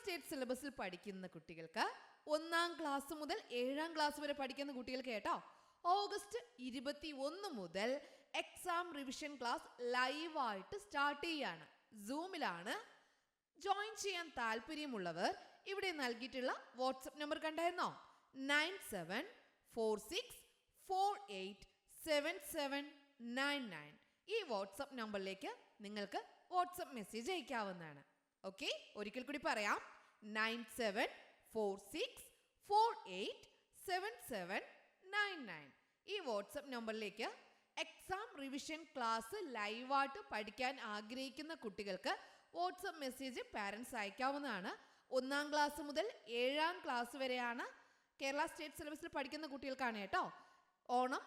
State സിലബസിൽ പഠിക്കുന്ന കുട്ടികൾക്ക് ഒന്നാം ക്ലാസ് മുതൽ ഏഴാം ക്ലാസ് വരെ പഠിക്കുന്ന കുട്ടികൾക്ക് കേട്ടോ ഓഗസ്റ്റ് ഇരുപത്തി ഒന്ന് മുതൽ എക്സാം റിവിഷൻ ക്ലാസ് ലൈവായിട്ട് സ്റ്റാർട്ട് ചെയ്യാണ്. സൂമിലാണ് ജോയിൻ ചെയ്യാൻ താല്പര്യമുള്ളവർ ഇവിടെ നൽകിയിട്ടുള്ള വാട്സപ്പ് നമ്പർ കണ്ടായിരുന്നോ? Nine seven four six four eight seven seven nine nine ഈ വാട്സപ്പ് നമ്പറിലേക്ക് നിങ്ങൾക്ക് വാട്സപ്പ് മെസ്സേജ് അയക്കാവുന്നതാണ്. ഓക്കെ ഒരിക്കൽ കൂടി പറയാം. Nine seven four six four eight seven seven nine nine ഈ വാട്സപ്പ് നമ്പറിലേക്ക് എക്സാം റിവിഷൻ ക്ലാസ് ലൈവായിട്ട് പഠിക്കാൻ ആഗ്രഹിക്കുന്ന കുട്ടികൾക്ക് വാട്സപ്പ് മെസ്സേജ് പാരൻസ് അയക്കാവുന്നതാണ്. ഒന്നാം ക്ലാസ് മുതൽ ഏഴാം ക്ലാസ് വരെയാണ് കേരള സ്റ്റേറ്റ് സിലബസിൽ പഠിക്കുന്ന കുട്ടികൾക്കാണ് കേട്ടോ. Onam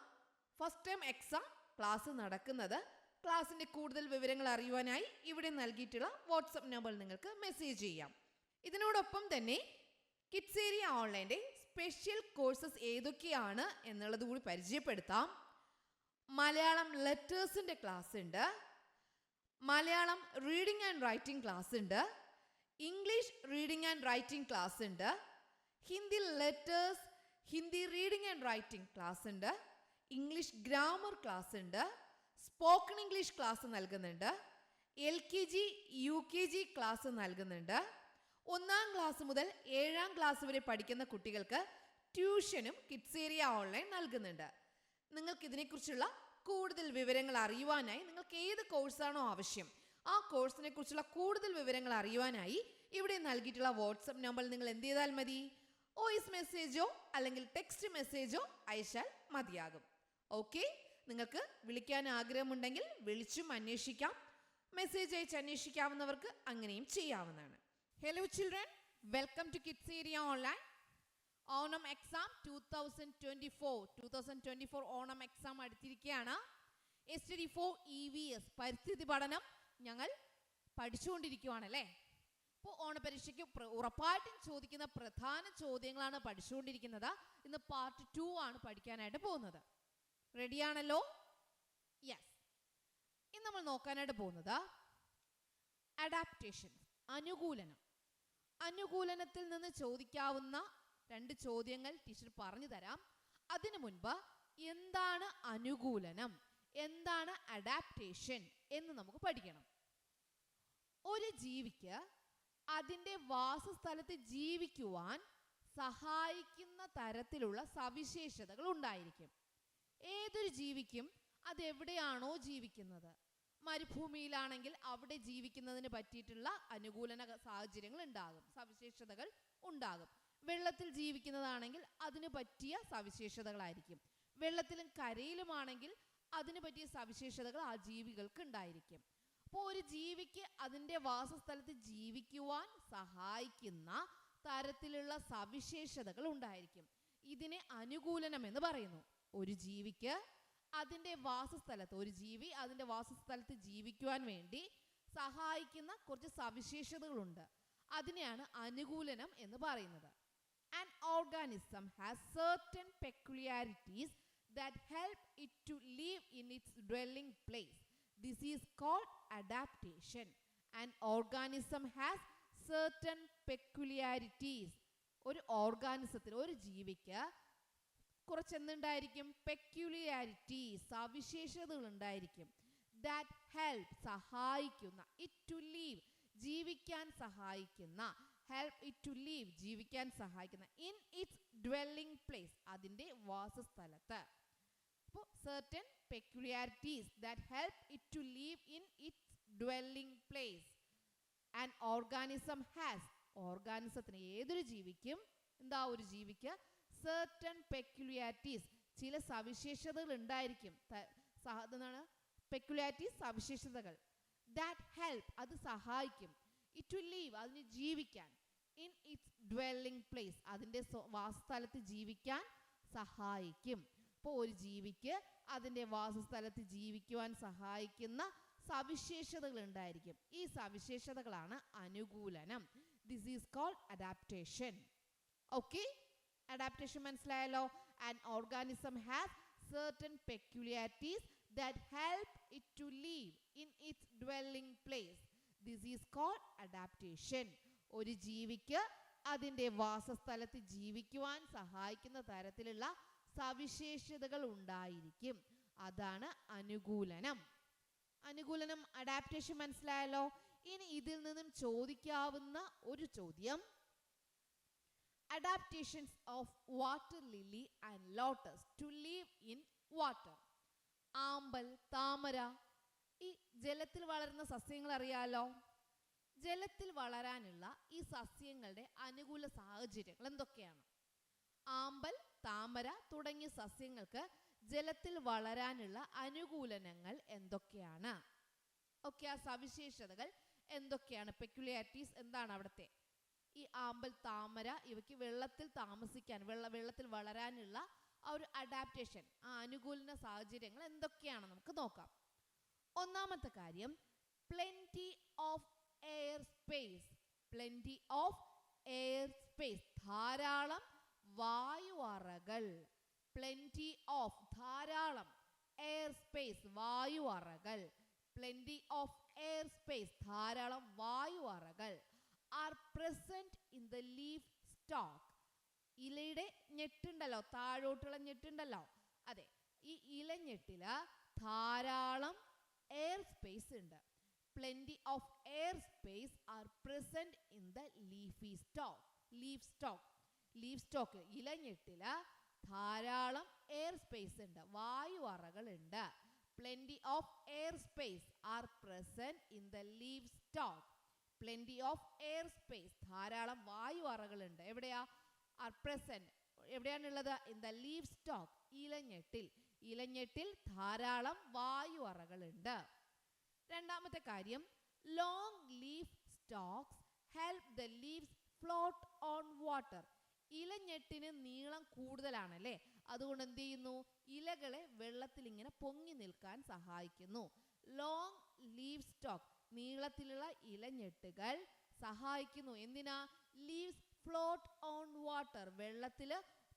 first time exam class നടക്കുന്നത്. ക്ലാസ്സിന്റെ കൂടുതൽ വിവരങ്ങൾ അറിയുവാനായി ഇവിടെ നൽകിയിട്ടുള്ള വാട്സപ്പ് നമ്പർ നിങ്ങൾക്ക് മെസ്സേജ് ചെയ്യാം. ഇതിനോടൊപ്പം തന്നെ കിഡ്സേരിയ ഓൺലൈന്റെ സ്പെഷ്യൽ കോഴ്സസ് ഏതൊക്കെയാണ് എന്നുള്ളത് കൂടി പരിചയപ്പെടുത്താം. മലയാളം ലെറ്റേഴ്സിന്റെ ക്ലാസ് ഉണ്ട്. Malayalam reading and writing class ഉണ്ട്. English reading and writing class ഉണ്ട്. Hindi letters Hindi reading and writing class ഉണ്ട്. ഇംഗ്ലീഷ് ഗ്രാമർ ക്ലാസ് ഉണ്ട്. സ്പോക്കൺ ഇംഗ്ലീഷ് ക്ലാസ് നൽകുന്നുണ്ട്. L K G U K G class നൽകുന്നുണ്ട്. ഒന്നാം class മുതൽ ഏഴാം class വരെ പഠിക്കുന്ന കുട്ടികൾക്ക് ട്യൂഷനും കിഡ്സ് ഏരിയ ഓൺലൈൻ നൽകുന്നുണ്ട്. നിങ്ങൾക്ക് ഇതിനെക്കുറിച്ചുള്ള കൂടുതൽ വിവരങ്ങൾ അറിയുവാനായി നിങ്ങൾക്ക് ഏത് കോഴ്സാണോ ആവശ്യം ആ കോഴ്സിനെ കുറിച്ചുള്ള കൂടുതൽ വിവരങ്ങൾ അറിയുവാനായി ഇവിടെ നൽകിയിട്ടുള്ള വാട്സപ്പ് നമ്പർ നിങ്ങൾ എന്ത് ചെയ്താൽ മതി? വോയിസ് മെസ്സേജോ അല്ലെങ്കിൽ ടെക്സ്റ്റ് മെസ്സേജോ അയച്ചാൽ മതിയാകും. ഓക്കെ? നിങ്ങൾക്ക് വിളിക്കാൻ ആഗ്രഹമുണ്ടെങ്കിൽ വിളിച്ചും അന്വേഷിക്കാം. മെസ്സേജ് അയച്ച് അന്വേഷിക്കാവുന്നവർക്ക് അങ്ങനെയും ചെയ്യാവുന്നതാണ്. Hello children welcome to kids area online Onam exam two thousand twenty four two thousand twenty four Onam exam അടുത്തിരിക്കുകയാണ്. S T D four E V S പരിസ്ഥിതി പഠനം ഞങ്ങൾ പഠിച്ചുകൊണ്ടിരിക്കുവാണല്ലേ ഇപ്പോൾ ഓണപരീക്ഷയ്ക്ക് പ്ര- ഉറപ്പായിട്ടും ചോദിക്കുന്ന പ്രധാന ചോദ്യങ്ങളാണ് പഠിച്ചുകൊണ്ടിരിക്കുന്നത്. ഇന്ന് പാർട്ട് ടു ആണ് പഠിക്കാനായിട്ട് പോകുന്നത്. റെഡിയാണല്ലോ യെസ് ഇന്ന് നമ്മൾ നോക്കാനായിട്ട് പോകുന്നത് അഡാപ്റ്റേഷൻ അനുകൂലനം. അനുകൂലനത്തിൽ നിന്ന് ചോദിക്കാവുന്ന രണ്ട് ചോദ്യങ്ങൾ ടീച്ചർ പറഞ്ഞു തരാം. അതിനു മുൻപ് എന്താണ് അനുകൂലനം? എന്താണ് അഡാപ്റ്റേഷൻ എന്ന് നമുക്ക് പഠിക്കണം. ഒരു ജീവിക്ക് അതിന്റെ വാസസ്ഥലത്ത് ജീവിക്കുവാൻ സഹായിക്കുന്ന തരത്തിലുള്ള സവിശേഷതകൾ ഉണ്ടായിരിക്കും. ഏതൊരു ജീവിക്കും അതെവിടെയാണോ ജീവിക്കുന്നത്? മരുഭൂമിയിലാണെങ്കിൽ അവിടെ ജീവിക്കുന്നതിന് പറ്റിയിട്ടുള്ള അനുകൂലന സാഹചര്യങ്ങൾ ഉണ്ടാകും സവിശേഷതകൾ ഉണ്ടാകും. വെള്ളത്തിൽ ജീവിക്കുന്നതാണെങ്കിൽ അതിന് പറ്റിയ സവിശേഷതകളായിരിക്കും. വെള്ളത്തിലും കരയിലുമാണെങ്കിൽ അതിന് പറ്റിയ സവിശേഷതകൾ ആ ജീവികൾക്ക് ഉണ്ടായിരിക്കും. അപ്പോൾ ഒരു ജീവിക്ക് അതിന്റെ വാസസ്ഥലത്ത് ജീവിക്കുവാൻ സഹായിക്കുന്ന തരത്തിലുള്ള സവിശേഷതകൾ ഉണ്ടായിരിക്കും. ഇതിനെ അനുകൂലനം എന്ന് പറയുന്നു. ഒരു ജീവിക്ക് അതിന്റെ വാസസ്ഥലത്ത് ഒരു ജീവി അതിന്റെ വാസസ്ഥലത്ത് ജീവിക്കുവാൻ വേണ്ടി സഹായിക്കുന്ന കുറച്ച് സവിശേഷതകളുണ്ട് അതിനെയാണ് അനുകൂലനം എന്ന് പറയുന്നത് An organism has certain peculiarities that help it to live in its dwelling place. This is called adaptation. An organism has certain peculiarities. ഒരു ഓർഗാനിസത്തിന് ഒരു ജീവിക്ക് കുറച്ച് എന്തുണ്ടായിരിക്കും പെക്യുലിയാരിറ്റി സവിശേഷതകൾ ഉണ്ടായിരിക്കും ദാറ്റ് ഹെൽപ് സഹായിക്കുന്ന ഇറ്റ് ടു ലീവ് ജീവിക്കാൻ സഹായിക്കുന്ന ഹെൽപ് ഇറ്റ് ടു ലീവ് ജീവിക്കാൻ സഹായിക്കുന്ന ഇൻ ഇറ്റ്സ് ഡ്വെല്ലിംഗ് പ്ലേസ് അതിന്റെ വാസസ്ഥലത്ത്. അപ്പോൾ certain peculiarities that help it to live in its dwelling place and organism has ഓർഗാനിസത്തിന് ഏതൊരു ജീവിക്കും എന്താ ഒരു ജീവിക്ക്? Certain peculiarities. ചില സവിശേഷതകൾ ഉണ്ടായിരിക്കും. എന്താണ് പെക്യുലാരിറ്റീസ് സവിശേഷതകൾ. ദാറ്റ് ഹെൽപ്പ് അത് സഹായിക്കും. ഇറ്റ് ടു ലീവ് അതിന് ജീവിക്കാൻ. ഇൻ ഇറ്റ്സ് ഡ്വെല്ലിംഗ് പ്ലേസ് അതിന്റെ വാസസ്ഥലത്ത് ജീവിക്കാൻ സഹായിക്കും. അപ്പോൾ ഒരു ജീവിക്ക് അതിന്റെ വാസസ്ഥലത്ത് ജീവിക്കുവാൻ സഹായിക്കുന്ന സവിശേഷതകൾ ഉണ്ടായിരിക്കും. ഈ സവിശേഷതകളാണ് അനുകൂലനം. This is called adaptation okay adaptation മനസ്സിലായല്ലോ? An organism has certain peculiarities that help it to live in its dwelling place. This is called adaptation. ഒരു ജീവിക്ക് അതിന്റെ വാസസ്ഥലത്ത് ജീവിക്കുവാൻ സഹായിക്കുന്ന തരത്തിലുള്ള സവിശേഷതകൾ ഉണ്ടായിരിക്കും. അതാണ് അനുകൂലനം. അനുകൂലനം അഡാപ്റ്റേഷൻ മനസ്സിലായല്ലോ? ഇനി ഇതിൽ നിന്നും ചോദിക്കാവുന്ന ഒരു ചോദ്യം. Adaptations of water lily and lotus to live in water ആമ്പൽ താമര ഈ ജലത്തിൽ വളരുന്ന സസ്യങ്ങൾ അറിയാലോ? ജലത്തിൽ വളരാനുള്ള ഈ സസ്യങ്ങളുടെ അനുകൂല സാഹചര്യങ്ങൾ എന്തൊക്കെയാണ്? ആമ്പൽ താമര തുടങ്ങിയ സസ്യങ്ങൾക്ക് ജലത്തിൽ വളരാനുള്ള അനുകൂലനങ്ങൾ എന്തൊക്കെയാണ്? ഓക്കെ ആ സവിശേഷതകൾ എന്തൊക്കെയാണ്? പെക്യുലാരിറ്റീസ് എന്താണ് അവിടുത്തെ? ഈ ആമ്പൽ താമര ഇവയ്ക്ക് വെള്ളത്തിൽ താമസിക്കാൻ വെള്ള വെള്ളത്തിൽ വളരാനുള്ള ആ ഒരു അഡാപ്റ്റേഷൻ ആ അനുകൂലന സാഹചര്യങ്ങൾ എന്തൊക്കെയാണ് നമുക്ക് നോക്കാം. ഒന്നാമത്തെ കാര്യം plenty of air space plenty of air space ധാരാളം വായുവറകൾ പ്ലെന്റി ഓഫ് ധാരാളം എയർ സ്പേസ് വായുവറകൾ പ്ലെന്റി ഓഫ് എയർ സ്പേസ് ധാരാളം വായുവറകൾ. Are present in the leaf stalk ഇലയുടെ ഞെട്ടുണ്ടല്ലോ താഴോട്ടുള്ള ഞെട്ടുണ്ടല്ലോ. അതെ ഈ ഇലഞ്ഞെട്ടിൽ ധാരാളം എയർ സ്പേസ് ഉണ്ട്. Plenty of air space are present in the leafy stalk leaf stalk leaf stalk ഇലഞ്ഞെട്ടിൽ ധാരാളം എയർ സ്പേസ് ഉണ്ട് വായു അറകളുണ്ട് plenty of air space are present in the leaf stalk plenty of air space ധാരാളം വായു അറകളുണ്ട് എവിടെയാ? Are present എവിടെയാണുള്ളത്? In the leaf stalk ഇലഞ്ഞെട്ടിൽ. ഇലഞ്ഞെട്ടിൽ ധാരാളം വായു അറകളുണ്ട് രണ്ടാമത്തെ കാര്യം long leaf stalks help the leaves float on water ഇലഞ്ഞെട്ടിന് നീളം കൂടുതലാണല്ലേ? അതുകൊണ്ട് എന്ത് ചെയ്യുന്നു? ഇലകളെ വെള്ളത്തിൽ ഇങ്ങനെ പൊങ്ങി നിൽക്കാൻ സഹായിക്കുന്നു. ലോങ് ലീവ് സ്റ്റോക്ക് നീളത്തിലുള്ള ഇലഞ്ഞെട്ടുകൾ സഹായിക്കുന്നു. എന്തിനാ? ലീവ്സ് ഫ്ലോട്ട് ഓൺ വാട്ടർ വെള്ളത്തിൽ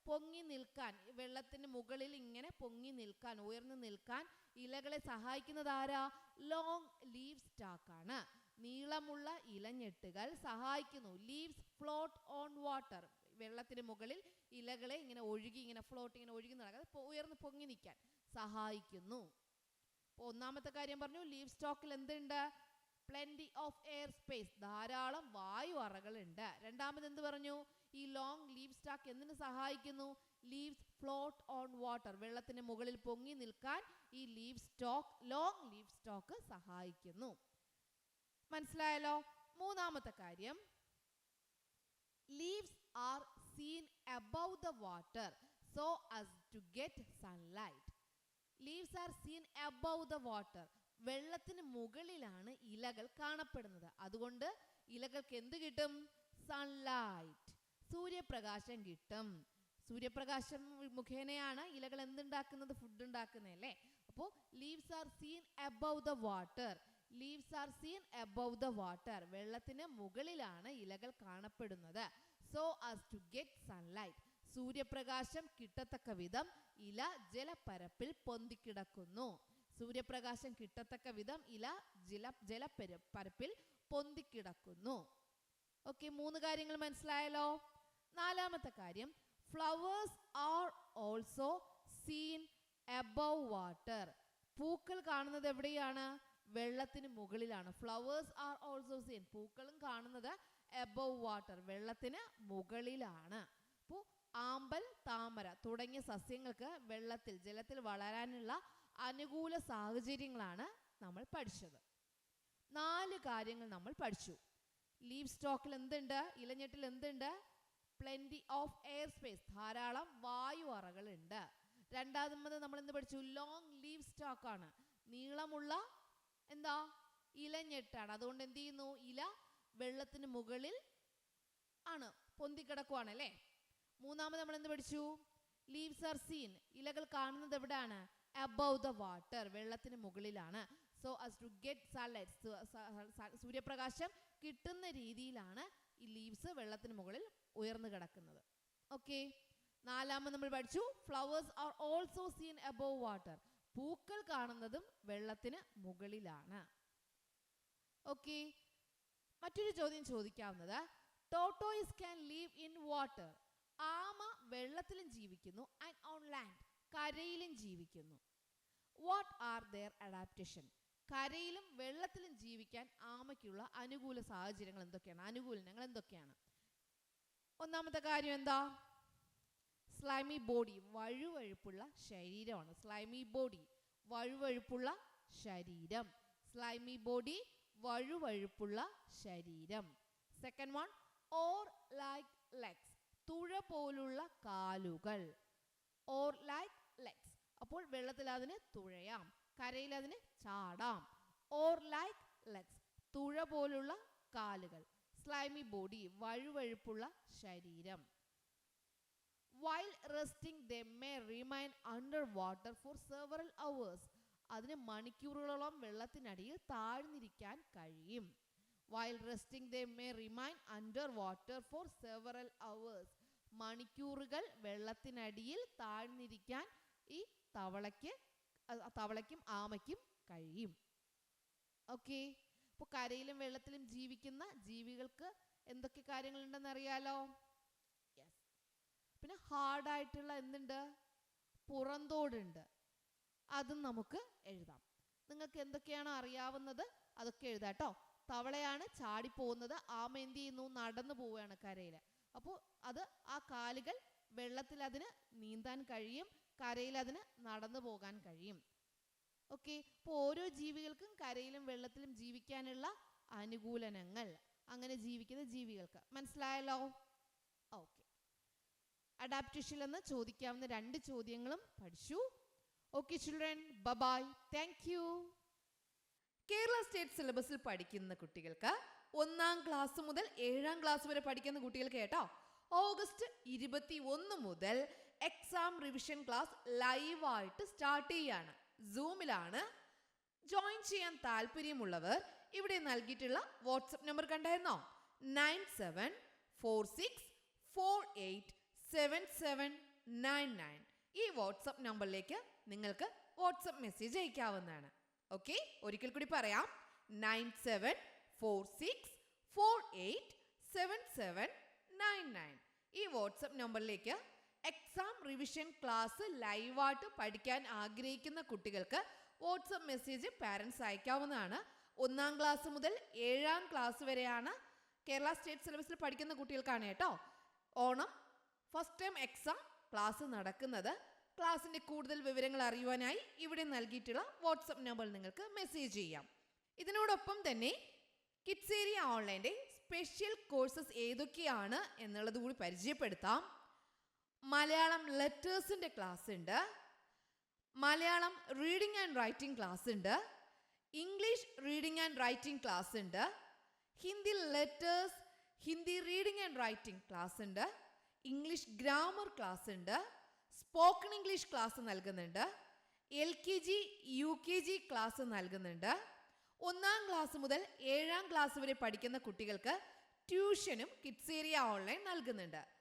പൊങ്ങി നിൽക്കാൻ. വെള്ളത്തിന് മുകളിൽ ഇങ്ങനെ പൊങ്ങി നിൽക്കാൻ ഉയർന്നു നിൽക്കാൻ ഇലകളെ സഹായിക്കുന്നത് ആരാ? ലോങ് ലീവ് സ്റ്റോക്ക് ആണ്. നീളമുള്ള ഇലഞ്ഞെട്ടുകൾ സഹായിക്കുന്നു. ലീവ്സ് ഫ്ലോട്ട് ഓൺ വാട്ടർ വെള്ളത്തിന് മുകളിൽ ഇലകളെ ഇങ്ങനെ ഒഴുകി ഇങ്ങനെ ഫ്ലോട്ട് ഇങ്ങനെ ഒഴുകി നടക്കാതെ ഉയർന്ന് പൊങ്ങി നിൽക്കാൻ സഹായിക്കുന്നു. ഒന്നാമത്തെ കാര്യം പറഞ്ഞു ലീവ് സ്റ്റോക്കിൽ എന്തുണ്ട്? പ്ലെന്റി ഓഫ് എയർ സ്പേസ് ധാരാളം വായു അറകളുണ്ട്. രണ്ടാമത് എന്ത് പറഞ്ഞു? ഈ ലോങ് ലീവ് സ്റ്റാക്ക് എന്തിനു സഹായിക്കുന്നു? ലീവ്സ് ഫ്ലോട്ട് ഓൺ വാട്ടർ വെള്ളത്തിന് മുകളിൽ പൊങ്ങി നിൽക്കാൻ ഈ leaf stalk long leaf stalk സഹായിക്കുന്നു. മനസ്സിലായല്ലോ? മൂന്നാമത്തെ കാര്യം. Leaves are seen above the water so as to get sunlight leaves are seen above the water. വെള്ളത്തിന് മുകളിലാണ് ഇലകൾ കാണപ്പെടുന്നത്. അതുകൊണ്ട് ഇലകൾക്ക് എന്ത് കിട്ടും? സൺലൈറ്റ് സൂര്യപ്രകാശം കിട്ടും. സൂര്യപ്രകാശം മുഖേനയാണ് ഇലകൾ എന്തുണ്ടാക്കുന്നത്? ഫുഡ് ഉണ്ടാക്കുന്നത് അല്ലേ? അപ്പോൾ leaves are seen above the water leaves are seen above the water വെള്ളത്തിന് മുകളിലാണ് ഇലകൾ കാണപ്പെടുന്നത്. So as to get sunlight സൂര്യപ്രകാശം കിട്ടത്തക്ക വിധം ഇല ജലപ്പരപ്പിൽ പൊന്തിക്കിടക്കുന്നു. സൂര്യപ്രകാശം കിട്ടത്തക്ക വിധം ഇല ജല ജലപ്പര പരപ്പിൽ പൊന്തിക്കിടക്കുന്നു. ഓക്കെ മൂന്ന് കാര്യങ്ങൾ മനസ്സിലായല്ലോ? നാലാമത്തെ കാര്യം flowers are also seen above water പൂക്കൾ കാണുന്നത് എവിടെയാണ്? വെള്ളത്തിന് മുകളിലാണ്. ഫ്ലവേഴ്സ് ആർ ഓൾസോ സീൻ പൂക്കളും കാണുന്നത് എബവ് വാട്ടർ വെള്ളത്തിന് മുകളിലാണ്. അപ്പോൾ ആമ്പൽ താമര തുടങ്ങിയ സസ്യങ്ങൾക്ക് വെള്ളത്തിൽ ജലത്തിൽ വളരാനുള്ള അനുകൂല സാഹചര്യങ്ങളാണ് നമ്മൾ പഠിച്ചത്. നാല് കാര്യങ്ങൾ നമ്മൾ പഠിച്ചു. ലീവ് സ്റ്റോക്കിൽ എന്തുണ്ട്? ഇലഞ്ഞെട്ടിൽ എന്തുണ്ട്? പ്ലെന്റി ഓഫ് എയർ സ്പേസ് ധാരാളം വായു അറകളുണ്ട് രണ്ടാമത് നമ്മൾ എന്ത് പഠിച്ചു? ലോങ് ലീവ് സ്റ്റോക്ക് ആണ്. നീളമുള്ള എന്താ? ഇലഞ്ഞെട്ടാണ്. അതുകൊണ്ട് എന്ത് ചെയ്യുന്നു? ഇല വെള്ളത്തിന് മുകളിൽ ആണ്. പൊന്തിക്കിടക്കുവാണ് അല്ലേ? മൂന്നാമത് നമ്മൾ എന്ത് പഠിച്ചു? ലീവ്സ് ആർ സീൻ ഇലകൾ കാണുന്നത് എവിടെയാണ്? അബവ് ദ വാട്ടർ വെള്ളത്തിന് മുകളിലാണ്. So as to get sunlight സൂര്യപ്രകാശം കിട്ടുന്ന രീതിയിലാണ് ഈ ലീവ്സ് വെള്ളത്തിന് മുകളിൽ ഉയർന്നു കിടക്കുന്നത്. ഓക്കെ നാലാമത് നമ്മൾ പഠിച്ചു flowers are also seen above water പൂക്കൾ കാണുന്നതും വെള്ളത്തിന് മുകളിലാണ്. ഓക്കെ മറ്റൊരു ചോദ്യം ചോദിക്കാവുന്നത് tortoise can live in water ആമ വെള്ളത്തിലും ജീവിക്കുന്നു ആൻഡ് ഓൺ ലാൻഡ് കരയിലും ജീവിക്കുന്നു. വാട്ട് ആർ ദെയർ അഡാപ്റ്റേഷൻ കരയിലും വെള്ളത്തിലും ജീവിക്കാൻ ആമയ്ക്കുള്ള അനുകൂല സാഹചര്യങ്ങൾ എന്തൊക്കെയാണ്? അനുകൂലനങ്ങൾ എന്തൊക്കെയാണ്? ഒന്നാമത്തെ കാര്യം എന്താ? സ്ലൈമി ബോഡി വഴുവഴുപ്പുള്ള ശരീരമാണ്. സ്ലൈമി ബോഡി വഴുവഴുപ്പുള്ള ശരീരം. സ്ലൈമി ബോഡി വഴുവഴുപ്പുള്ള ശരീരം. Second one oar like legs തുഴ പോലുള്ള കാലുകൾ. ഓർ ലൈക്ക് ലെഗ്സ് അപ്പോൾ വെള്ളത്തിൽ അതിന് തുഴയാം. കരയിൽ അതിന് ചാടാം. ഓർ ലൈക്ക് ലെഗ്സ് തുഴ പോലുള്ള കാലുകൾ. സ്ലൈമി ബോഡി വഴുവഴുപ്പുള്ള ശരീരം. While resting they may remain under water for several hours അതിന് മണിക്കൂറുകളോളം വെള്ളത്തിനടിയിൽ താഴ്ന്നിരിക്കാൻ കഴിയും. While resting they may remain under water for several hours മണിക്കൂറുകൾ വെള്ളത്തിനടിയിൽ താഴ്ന്നിരിക്കാൻ ഈ തവളയ്ക്ക് തവളയ്ക്കും ആമയ്ക്കും കഴിയും. ഓക്കെ ഇപ്പോൾ കരയിലും വെള്ളത്തിലും ജീവിക്കുന്ന ജീവികൾക്ക് എന്തൊക്കെ കാര്യങ്ങളുണ്ടെന്ന് അറിയാലോ? യെസ് പിന്നെ ഹാർഡായിട്ടുള്ള എന്തുണ്ട്? പുറന്തോടുണ്ട്. അതും നമുക്ക് എഴുതാം. നിങ്ങൾക്ക് എന്തൊക്കെയാണോ അറിയാവുന്നത് അതൊക്കെ എഴുതാം കേട്ടോ. തവളയാണ് ചാടിപ്പോകുന്നത്. ആമ എന്ത് ചെയ്യുന്നു? നടന്നു പോവുകയാണ് കരയിൽ അപ്പോൾ അത് ആ കാലുകൾ വെള്ളത്തിൽ അതിന് നീന്താൻ കഴിയും. കരയിൽ അതിന് നടന്നു പോകാൻ കഴിയും. ഓക്കെ അപ്പോൾ ഓരോ ജീവികൾക്കും കരയിലും വെള്ളത്തിലും ജീവിക്കാനുള്ള അനുകൂലനങ്ങൾ. അങ്ങനെ ജീവിക്കുന്ന ജീവികൾക്ക്. മനസ്സിലായല്ലോ? ഓക്കെ അഡാപ്റ്റേഷൻ എന്ന് ചോദിക്കാവുന്ന രണ്ട് ചോദ്യങ്ങളും പഠിച്ചു. Okay children bye bye thank you Kerala state സിലബസിൽ പഠിക്കുന്ന കുട്ടികൾക്ക് ഒന്നാം ക്ലാസ് മുതൽ ഏഴാം ക്ലാസ് വരെ പഠിക്കുന്ന കുട്ടികൾക്ക് കേട്ടോ ഓഗസ്റ്റ് ഇരുപത്തി ഒന്ന് മുതൽ എക്സാം റിവിഷൻ ക്ലാസ് ലൈവായിട്ട് സ്റ്റാർട്ട് ചെയ്യാണ്. സൂമിലാണ് ജോയിൻ ചെയ്യാൻ താല്പര്യമുള്ളവർ ഇവിടെ നൽകിയിട്ടുള്ള വാട്സപ്പ് നമ്പർ കണ്ടായിരുന്നോ? Nine seven four six four eight seven seven nine nine ഈ വാട്സപ്പ് നമ്പറിലേക്ക് നിങ്ങൾക്ക് വാട്സപ്പ് മെസ്സേജ് അയക്കാവുന്നതാണ്. ഓക്കെ ഒരിക്കൽ കൂടി പറയാം. Nine seven four six four eight seven seven nine nine ഈ വാട്സപ്പ് നമ്പറിലേക്ക് എക്സാം റിവിഷൻ ക്ലാസ് ലൈവായിട്ട് പഠിക്കാൻ ആഗ്രഹിക്കുന്ന കുട്ടികൾക്ക് വാട്സപ്പ് മെസ്സേജ് പാരൻസ് അയക്കാവുന്നതാണ്. ഒന്നാം ക്ലാസ് മുതൽ ഏഴാം ക്ലാസ് വരെയാണ് കേരള സ്റ്റേറ്റ് സിലബസിൽ പഠിക്കുന്ന കുട്ടികൾക്കാണ് കേട്ടോ. Onam first time exam class നടക്കുന്നത്. ക്ലാസ്സിന്റെ കൂടുതൽ വിവരങ്ങൾ അറിയുവാനായി ഇവിടെ നൽകിയിട്ടുള്ള വാട്സപ്പ് നമ്പർ നിങ്ങൾക്ക് മെസ്സേജ് ചെയ്യാം. ഇതിനോടൊപ്പം തന്നെ കിഡ്സേരിയ ഓൺലൈന്റെ സ്പെഷ്യൽ കോഴ്സസ് ഏതൊക്കെയാണ് എന്നുള്ളത് കൂടി പരിചയപ്പെടുത്താം. മലയാളം ലെറ്റേഴ്സിന്റെ ക്ലാസ് ഉണ്ട്. Malayalam reading and writing class ഉണ്ട്. English reading and writing class ഉണ്ട്. Hindi letters Hindi reading and writing class ഉണ്ട്. ഇംഗ്ലീഷ് ഗ്രാമർ ക്ലാസ് ഉണ്ട്. സ്പോക്കൺ ഇംഗ്ലീഷ് ക്ലാസ് നൽകുന്നുണ്ട്. L K G U K G class നൽകുന്നുണ്ട്. ഒന്നാം class മുതൽ ഏഴാം class വരെ പഠിക്കുന്ന കുട്ടികൾക്ക് ട്യൂഷനും കിഡ്സേരിയ ഓൺലൈൻ നൽകുന്നുണ്ട്.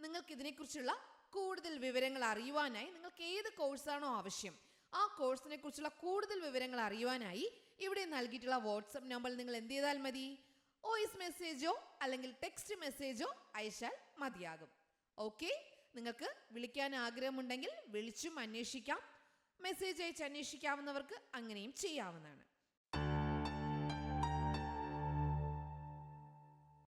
നിങ്ങൾക്ക് ഇതിനെക്കുറിച്ചുള്ള കൂടുതൽ വിവരങ്ങൾ അറിയുവാനായി നിങ്ങൾക്ക് ഏത് കോഴ്സാണോ ആവശ്യം ആ കോഴ്സിനെ കുറിച്ചുള്ള കൂടുതൽ വിവരങ്ങൾ അറിയുവാനായി ഇവിടെ നൽകിയിട്ടുള്ള വാട്സപ്പ് നമ്പർ നിങ്ങൾ എന്ത് ചെയ്താൽ മതി? വോയിസ് മെസ്സേജോ അല്ലെങ്കിൽ ടെക്സ്റ്റ് മെസ്സേജോ അയച്ചാൽ മതിയാകും. ഓക്കെ? നിങ്ങൾക്ക് വിളിക്കാൻ ആഗ്രഹമുണ്ടെങ്കിൽ വിളിച്ചും അന്വേഷിക്കാം. മെസ്സേജ് അയച്ച് അന്വേഷിക്കാവുന്നവർക്ക് അങ്ങനെയും ചെയ്യാവുന്നതാണ്.